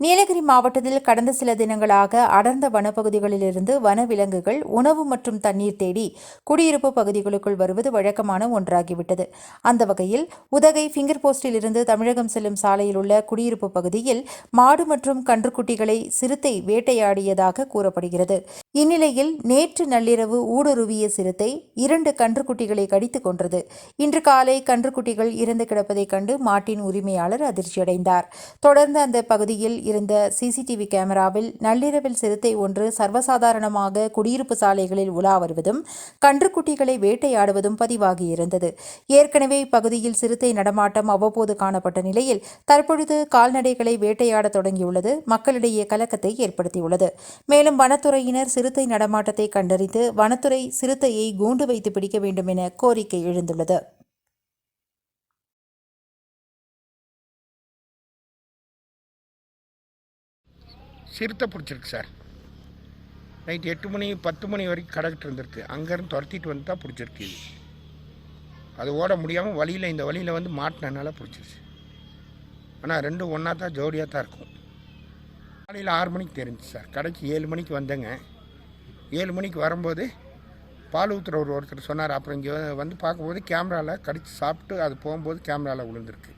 நீலகிரி மாவட்டத்தில் கடந்த சில தினங்களாக அடர்ந்த வனப்பகுதிகளிலிருந்து வனவிலங்குகள் உணவு மற்றும் தண்ணீர் தேடி குடியிருப்பு பகுதிகளுக்குள் வருவது வழக்கமான ஒன்றாகிவிட்டது. அந்த வகையில் உதகை ஃபிங்கர் போஸ்டில் இருந்து தமிழகம் செல்லும் சாலையில் உள்ள குடியிருப்பு பகுதியில் மாடு மற்றும் கன்றுக்குட்டிகளை சிறுத்தை வேட்டையாடியதாக கூறப்படுகிறது. இந்நிலையில் நேற்று நள்ளிரவு ஊடுருவிய சிறுத்தை இரண்டு கன்றுக்குட்டிகளை கடித்துக் கொன்றது. இன்று காலை கன்றுக்குட்டிகள் இறந்து கிடப்பதைக் கண்டு மாட்டின் உரிமையாளர் அதிர்ச்சியடைந்தார். தொடர்ந்து அந்த பகுதியில் இருந்த சிசிடிவி கேமராவில் நள்ளிரவில் சிறுத்தை ஒன்று சர்வசாதாரணமாக குடியிருப்பு சாலைகளில் உலா வருவதும் கன்றுக்குட்டிகளை வேட்டையாடுவதும் பதிவாகியிருந்தது ஏற்கனவே இப்பகுதியில் சிறுத்தை நடமாட்டம் அவ்வப்போது காணப்பட்ட நிலையில் தற்பொழுது கால்நடைகளை வேட்டையாடத் தொடங்கியுள்ளது. மக்களிடையே கலக்கத்தை ஏற்படுத்தியுள்ளது. மேலும் வனத்துறையினர் சிறுத்தை நடமாட்டத்தை கண்டறிந்து வனத்துறை சிறுத்தையை கூண்டு வைத்து பிடிக்க வேண்டும் என கோரிக்கை எழுந்துள்ளது. சிறுத்தை பிடிச்சிருக்கு சார். நைட் எட்டு மணி பத்து மணி வரைக்கும் கடைக்கிட்டு இருந்திருக்கு. அங்கேருந்து துரத்திட்டு வந்து தான் பிடிச்சிருக்கு இது. அது ஓட முடியாமல் வழியில் இந்த வழியில் வந்து மாட்டினனால பிடிச்சிருச்சு. ஆனால் ரெண்டும் ஒன்றா தான் ஜோடியாக தான் இருக்கும். காலையில் ஆறு மணிக்கு தெரிஞ்சு சார். கடைக்கு ஏழு மணிக்கு வந்தேங்க. ஏழு மணிக்கு வரும்போது பால் ஊற்றுற ஒரு ஒருத்தர் சொன்னார். அப்புறம் இங்கே வந்து பார்க்கும்போது கேமராவில் கடித்து சாப்பிட்டு அது போகும்போது கேமராவில் விழுந்திருக்கு.